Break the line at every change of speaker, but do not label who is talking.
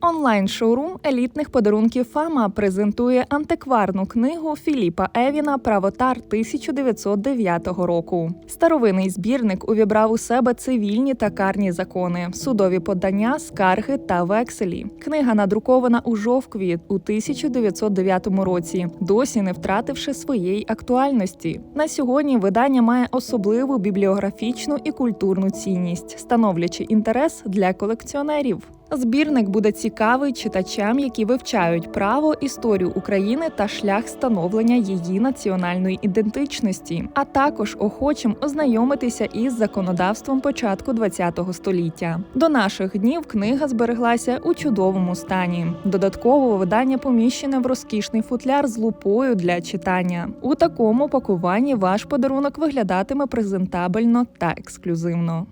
Онлайн-шоурум елітних подарунків Фама презентує антикварну книгу Філіпа Евіна Правотар 1909 року. Старовинний збірник увібрав у себе цивільні та карні закони, судові подання, скарги та векселі. Книга надрукована у жовкві у 1909 році, досі не втративши своєї актуальності. На сьогодні видання має особливу бібліографічну і культурну цінність, становлячи інтерес для колекціонерів. Збірник буде цікавий читачам, які вивчають право, історію України та шлях становлення її національної ідентичності, а також охочим ознайомитися із законодавством початку ХХ століття. До наших днів книга збереглася у чудовому стані. Додатково видання поміщене в розкішний футляр з лупою для читання. У такому пакуванні ваш подарунок виглядатиме презентабельно та ексклюзивно.